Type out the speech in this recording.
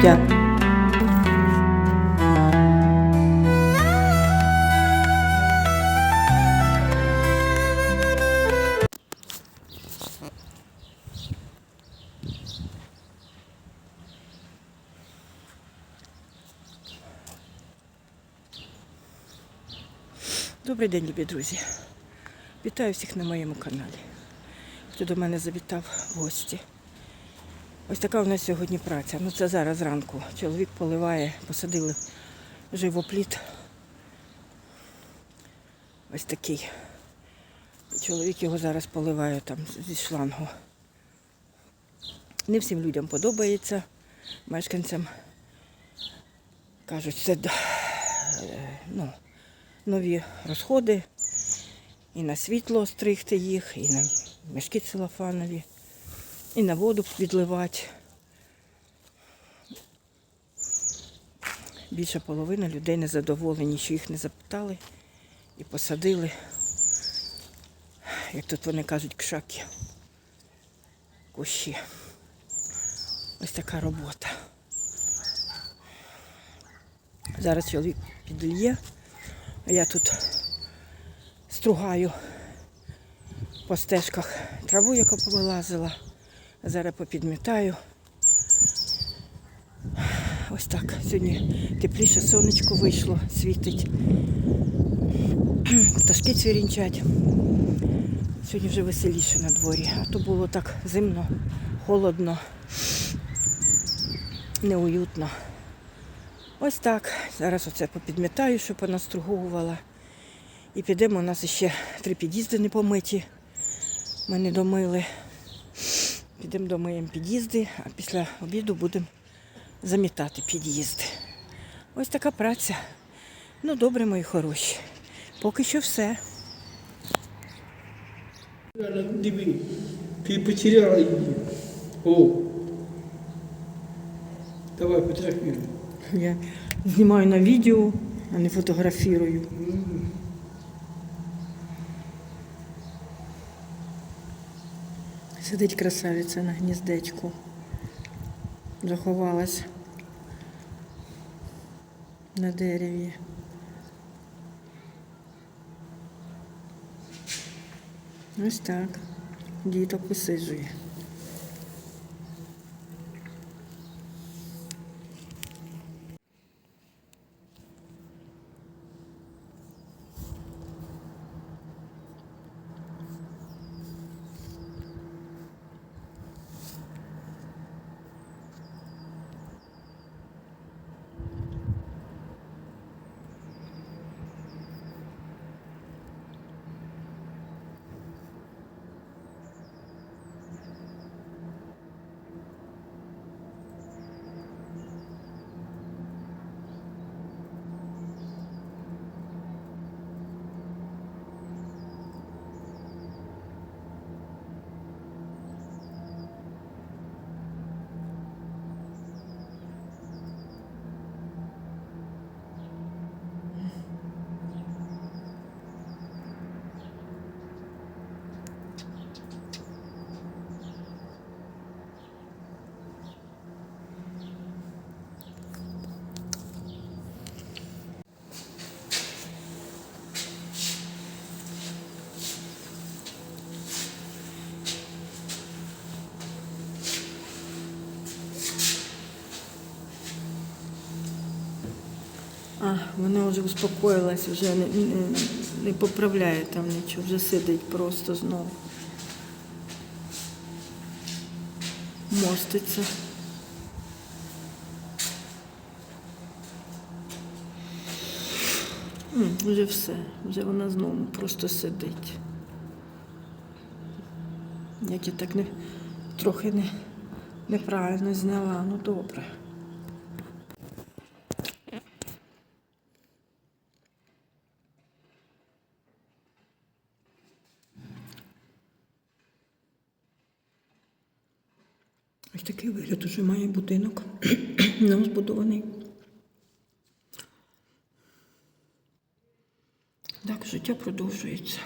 життя. Добрий день, любі друзі. Вітаю всіх на моєму каналі. Хто до мене завітав в гості. Ось така у нас сьогодні праця. Ну це зараз зранку. Чоловік поливає, посадили живопліт. Ось такий. Чоловік його зараз поливає там зі шлангу. Не всім людям подобається, мешканцям. Кажуть, це е, ну, нові розходи. І на світло стригти їх, і на мішки целофанові, і на воду відливати. Більша половина людей не задоволені, що їх не запитали і посадили, як тут вони кажуть, кшаки, кущі. Ось така робота. Зараз чоловік підлє, а я тут стругаю по стежках траву, яка повилазила. Зараз попідмітаю. Ось так. Сьогодні тепліше сонечко вийшло, світить. Пташки цвірінчать. Сьогодні вже веселіше на дворі, а то було так зимно, холодно, неуютно. Ось так. Зараз оце попідмітаю, щоб вона. І підемо, у нас ще три під'їзди не помиті. Ми не домили. Підемо домиємо під'їзди, а після обіду будемо замітати під'їзди. Ось така праця. Ну, добре, мої хороші. Поки що все. Потеряла її. О. Давай фотографируй. Я знімаю на відео, а не фотографірую. Сидить красавиця на гніздечку. Заховалась на дереві. Ось так. Діток висиджує. А, вона вже успокоїлась, вже не, не, не поправляє там нічого, вже сидить просто знову. Моститься. М, Вже все, вже вона знову просто сидить. Як я так не, трохи не, неправильно зняла, ну добре. Ось такий вигляд уже має будинок. Не збудований. Так, життя продовжується.